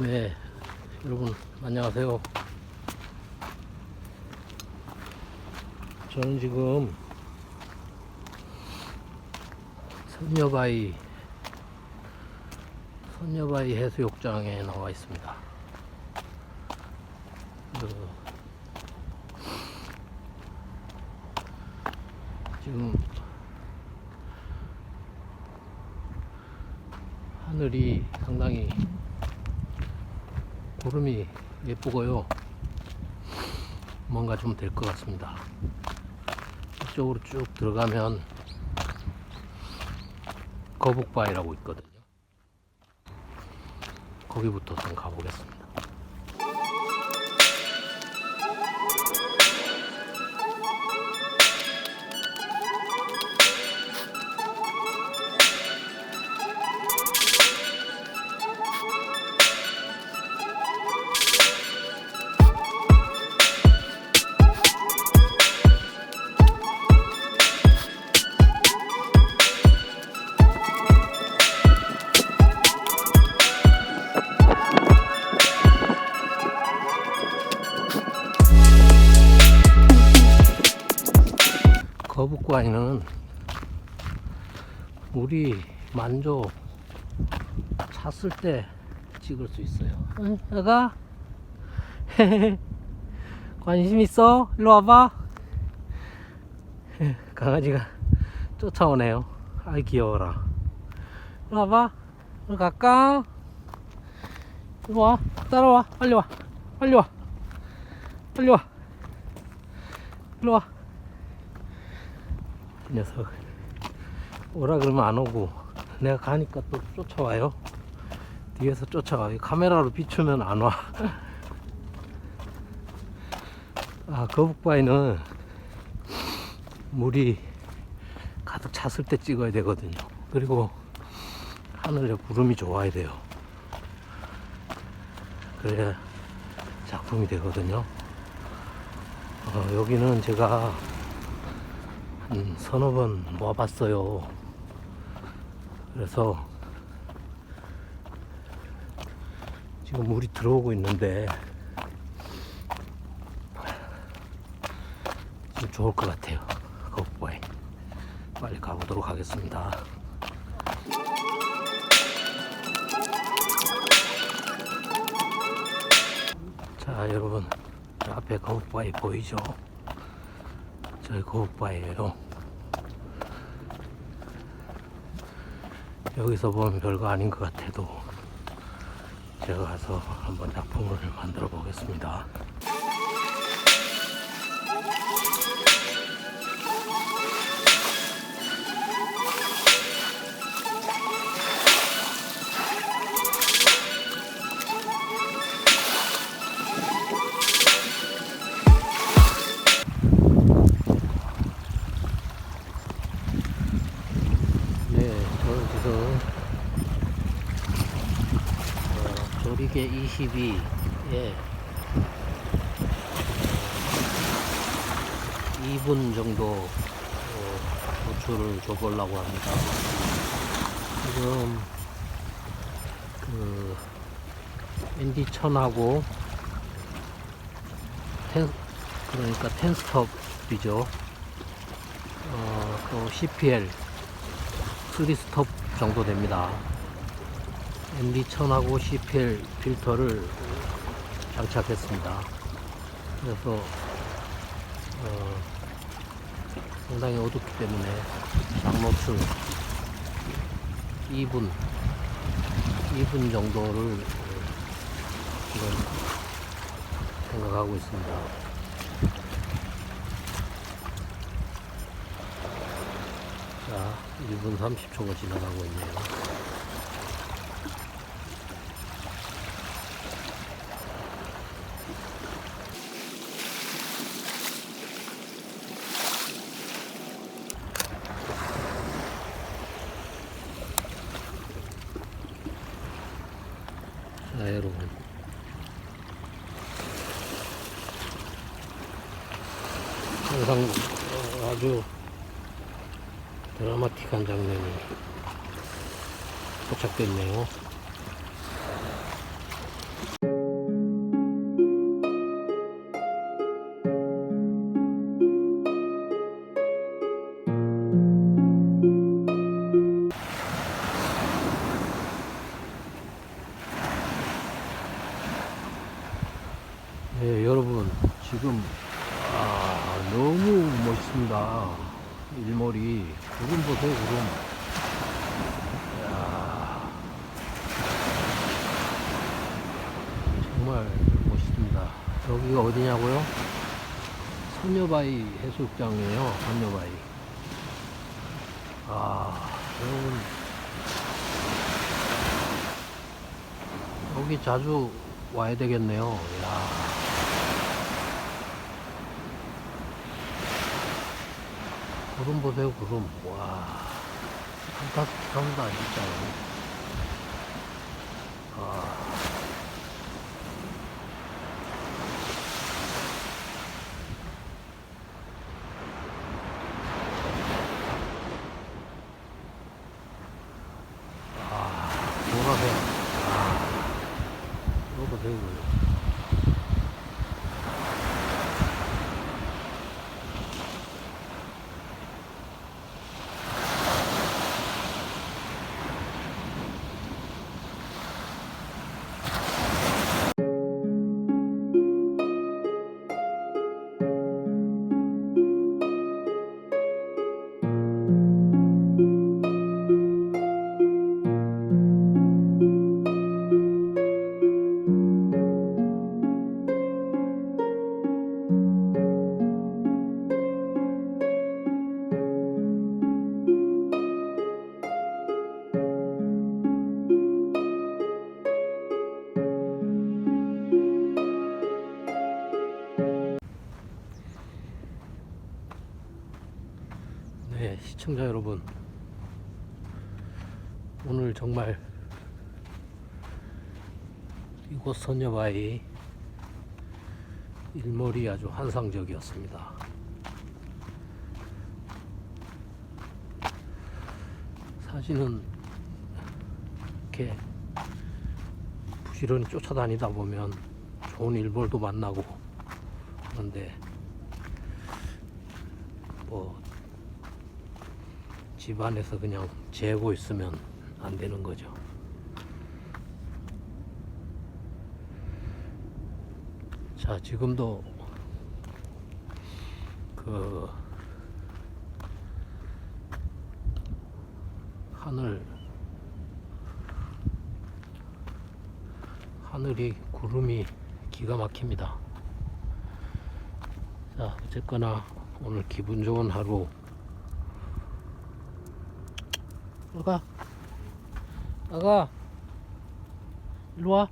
네, 여러분 안녕하세요. 저는 지금 선녀바위 선녀바위 해수욕장에 나와 있습니다. 그, 지금 하늘이 상당히 구름이 예쁘고요. 뭔가 좀 될 것 같습니다. 이쪽으로 쭉 들어가면 거북바위라고 있거든요. 거기부터 좀 가보겠습니다. 거북바위는 물이 만조 찼을 때 찍을 수 있어요. 응, 여가 관심 있어? 일로 와봐. 강아지가 쫓아오네요. 아이 귀여워라. 일로 와봐. 일로 갈까? 일로 와. 따라와. 빨리 와. 빨리 와. 빨리 와. 일로 와. 이 녀석 오라 그러면 안 오고. 내가 가니까 또 쫓아와요. 뒤에서 쫓아와요. 카메라로 비추면 안와. 아 거북바위는 물이 가득 찼을 때 찍어야 되거든요. 그리고 하늘에 구름이 좋아야 돼요. 그래야 작품이 되거든요. 어, 여기는 제가 한 서너 번 와봤어요. 그래서 지금 물이 들어오고 있는데 좀 좋을 것 같아요. 거북바위 빨리 가보도록 하겠습니다. 자 여러분 저 앞에 거북바위 보이죠? 저희 거북바위예요. 여기서 보면 별거 아닌 것 같아도 제가 가서 한번 작품을 만들어 보겠습니다. 22에 2분 정도 어, 노출을 줘보려고 합니다. 지금 그 ND 천하고 텐 그러니까 텐스톱이죠. 어, 또 CPL 3스톱 정도 됩니다. MD1000하고 CPL 필터를 장착했습니다. 그래서 어, 상당히 어둡기 때문에 장노출 2분 2분 정도를 어, 지금 생각하고 있습니다. 자, 1분 30초가 지나가고 있네요. 여러분. 항상 어, 아주 드라마틱한 장면이 포착됐네요. 지금 아, 너무 멋있습니다. 일몰이 구름 보세요, 구름. 이야, 정말 멋있습니다. 여기가 어디냐고요? 선녀바위 해수욕장이에요. 선녀바위. 아, 여러분 여기 자주 와야 되겠네요. 야. 구름 보세요, 구름. 와. 판타스틱합니다, 진짜로. 아. 아, 보라색. 아. 이거 보세요, 시청자 여러분. 오늘 정말 이곳 선녀바위 일몰이 아주 환상적이었습니다. 사실은 이렇게 부지런히 쫓아다니다 보면 좋은 일몰도 만나고 그런데 뭐 집 안에서 그냥 재고 있으면 안 되는 거죠. 자, 지금도 그 하늘 하늘이 구름이 기가 막힙니다. 자, 어쨌거나 오늘 기분 좋은 하루 아가. 아가. 일로 와